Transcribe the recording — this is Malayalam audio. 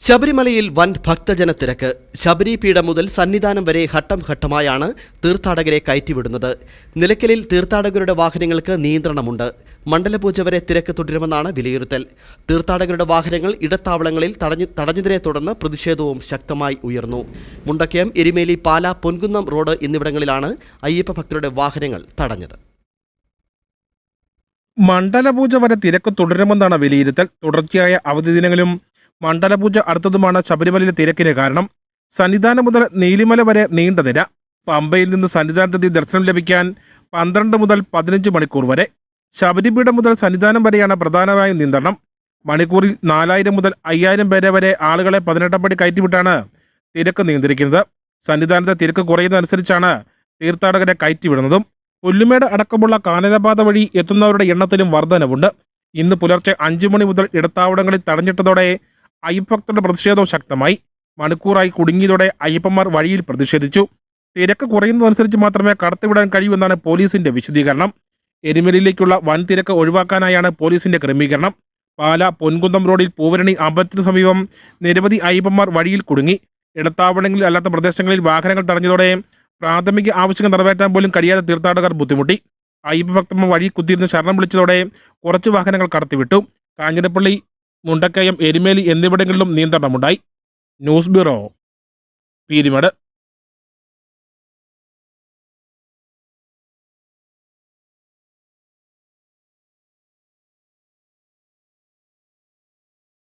ശബരിമലയിൽ വൻ ഭക്തജന തിരക്ക്. ശബരിപീഠം മുതൽ സന്നിധാനം വരെ ഘട്ടം ഘട്ടമായാണ് തീർത്ഥാടകരെ കയറ്റിവിടുന്നത്. നിലയ്ക്കലിൽ തീർത്ഥാടകരുടെ വാഹനങ്ങൾക്ക് നിയന്ത്രണമുണ്ട്. മണ്ഡലപൂജ വരെ തിരക്ക് തുടരുമെന്നാണ് വിലയിരുത്തൽ. തീർത്ഥാടകരുടെ വാഹനങ്ങൾ ഇടത്താവളങ്ങളിൽ തടഞ്ഞു തടഞ്ഞതിനെ തുടർന്ന് പ്രതിഷേധവും ശക്തമായി ഉയർന്നു. മുണ്ടക്കയം എരിമേലി പാല പൊൻകുന്നം റോഡ് എന്നിവിടങ്ങളിലാണ് അയ്യപ്പ ഭക്തരുടെ വാഹനങ്ങൾ തടഞ്ഞത്. മണ്ഡലപൂജ വരെ തിരക്ക് തുടരുമെന്നാണ് വിലയിരുത്തൽ. തുടർച്ചയായ അവധി ദിനങ്ങളും മണ്ഡലപൂജ അടുത്തതുമാണ് ശബരിമലയിലെ തിരക്കിന് കാരണം. സന്നിധാനം മുതൽ നീലിമല വരെ നീണ്ട നിര. പമ്പയിൽ നിന്ന് സന്നിധാനത്തെത്തി ദർശനം ലഭിക്കാൻ പന്ത്രണ്ട് മുതൽ പതിനഞ്ച് മണിക്കൂർ വരെ. ശബരിപീഠം മുതൽ സന്നിധാനം വരെയാണ് പ്രധാനമായും നിയന്ത്രണം. മണിക്കൂറിൽ നാലായിരം മുതൽ അയ്യായിരം പേരെ വരെ ആളുകളെ പതിനെട്ടാം പടി കയറ്റിവിട്ടാണ് തിരക്ക് നിയന്ത്രിക്കുന്നത്. സന്നിധാനത്തെ തിരക്ക് കുറയുന്നതനുസരിച്ചാണ് തീർത്ഥാടകരെ കയറ്റിവിടുന്നതും. പുല്ലുമേട് അടക്കമുള്ള കാനനപാത വഴി എത്തുന്നവരുടെ എണ്ണത്തിലും വർധനവുണ്ട്. ഇന്ന് പുലർച്ചെ അഞ്ചു മണി മുതൽ ഇടത്താവളങ്ങളിൽ തടഞ്ഞിട്ടതോടെ അയ്യപ്പഭക്തരുടെ പ്രതിഷേധം ശക്തമായി. മണിക്കൂറായി കുടുങ്ങിയതോടെ അയ്യപ്പന്മാർ വഴിയിൽ പ്രതിഷേധിച്ചു. തിരക്ക് കുറയുന്നതനുസരിച്ച് മാത്രമേ കടത്തിവിടാൻ കഴിയൂ എന്നാണ് പോലീസിന്റെ വിശദീകരണം. എരുമേലിയിലേക്കുള്ള വൻ തിരക്ക് ഒഴിവാക്കാനായാണ് പോലീസിന്റെ ക്രമീകരണം. പാല പൊൻകുന്തം റോഡിൽ പൂവരണി അമ്പലത്തിന് സമീപം നിരവധി അയ്യപ്പന്മാർ വഴിയിൽ കുടുങ്ങി. ഇടത്താവളങ്ങളിൽ അല്ലാത്ത പ്രദേശങ്ങളിൽ വാഹനങ്ങൾ തടഞ്ഞതോടെ പ്രാഥമിക ആവശ്യങ്ങൾ നിറവേറ്റാൻ പോലും കഴിയാതെ തീർത്ഥാടകർ ബുദ്ധിമുട്ടി. അയ്യപ്പഭക്തന്മാർ വഴി കുത്തിയിരുന്ന് ശരണം വിളിച്ചതോടെ കുറച്ച് വാഹനങ്ങൾ കടത്തിവിട്ടു. കാഞ്ഞിരപ്പള്ളി മുണ്ടക്കയം എരുമേലി എന്നിവിടങ്ങളിലും നിയന്ത്രണമുണ്ടായി. News bureau. പീരിമേട്.